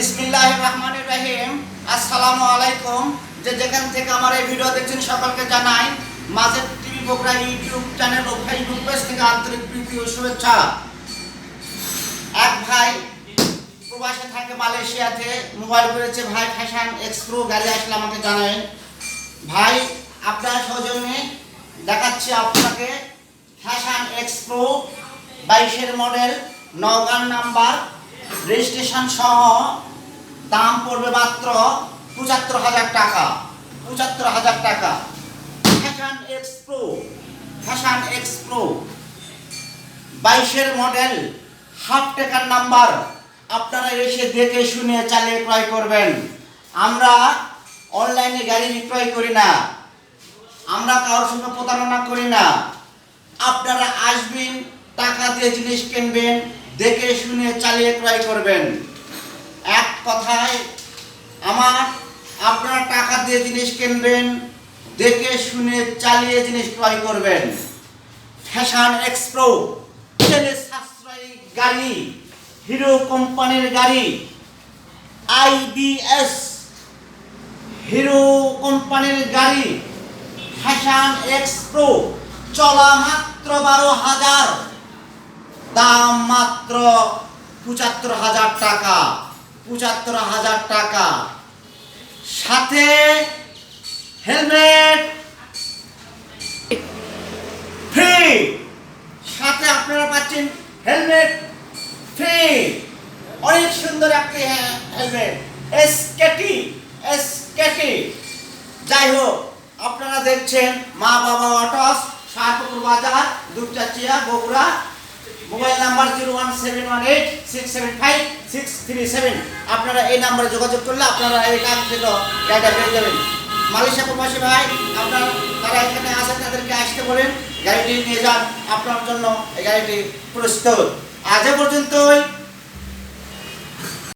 বিসমিল্লাহ রহমান রহিম। আসসালামু আলাইকুম যে যেখান থেকে আমার এই ভিডিও দেখছেন, সকলকে জানাই মাঝের টিভি বগুড়া ইউটিউব চ্যানেল ও ফেসবুক পেজ থেকে আন্তরিক প্রীতি ও শুভেচ্ছা। এক ভাই প্রবাসে থাকে মালয়েশিয়াতে, মোবাইল করেছে ভাই ফ্যাশন এক্সপ্রো, গাড়ি আসলে আমাকে জানাবেন ভাই, আপনার সৌজন্যে দেখাচ্ছি আপনাকে ফ্যাশন এক্সপ্রো বাইশের মডেল নগান নাম্বার রেজিস্ট্রেশন সহ দাম পড়বে মাত্র পঁচাত্তর হাজার টাকা। পঁচাত্তর হাজার টাকা। ফ্যাশন এক্সপ্রো ফ্যাশন এক্সপ্রো বাইশের মডেল হাফ টেকার নাম্বার আপনারা এসে দেখে শুনে চালিয়ে ক্রয় করবেন। আমরা অনলাইনে গাড়ি বিক্রয় করি না। আমরা কারোর সঙ্গে প্রতারণা করি না। আপনারা আসবেন, টাকা দিয়ে জিনিস কিনবেন, দেখে শুনে চালিয়ে ক্রয় করবেন। এক কথায় আমার আপনারা টাকা দিয়ে জিনিস কিনবেন, দেখে শুনে চালিয়ে জিনিস ক্রয় করবেন। ফ্যাশন এক্সপ্রো, তেলে সাশ্রয়ী গাড়ি, হিরো কোম্পানির গাড়ি আইবিএস হিরো কোম্পানির গাড়ি, ফ্যাশন এক্সপ্রো, চলা মাত্র বারো হাজার, দাম মাত্র পঁচাত্তর হাজার টাকা। পঁচাত্তর হাজার টাকা। সাথে হেলমেট। ফ্রি। সাথে আপনারা পাচ্ছেন হেলমেট ফ্রি। অনেক সুন্দর একটি হেলমেট। এসকেটি এসকেটি যাই হোক, আপনারা দেখছেন মা বাবা অটস, শাহপুকুর বাজার, Dupchanchia, Bogura. Mobile number zero one seven one eight six seven five. Six three seven আপনারা এই নাম্বারে যোগাযোগ করলে আপনারা এই কাজ থেকে গাড়িটা পেয়ে যাবেন। মালয়েশিয়া প্রবাসী ভাই, আপনার, তারা এখানে আসেন তাদেরকে আসতে বলেন, গাড়িটি নিয়ে যান, আপনার জন্য এই গাড়িটি প্রস্তুত আজ পর্যন্ত পর্যন্তই।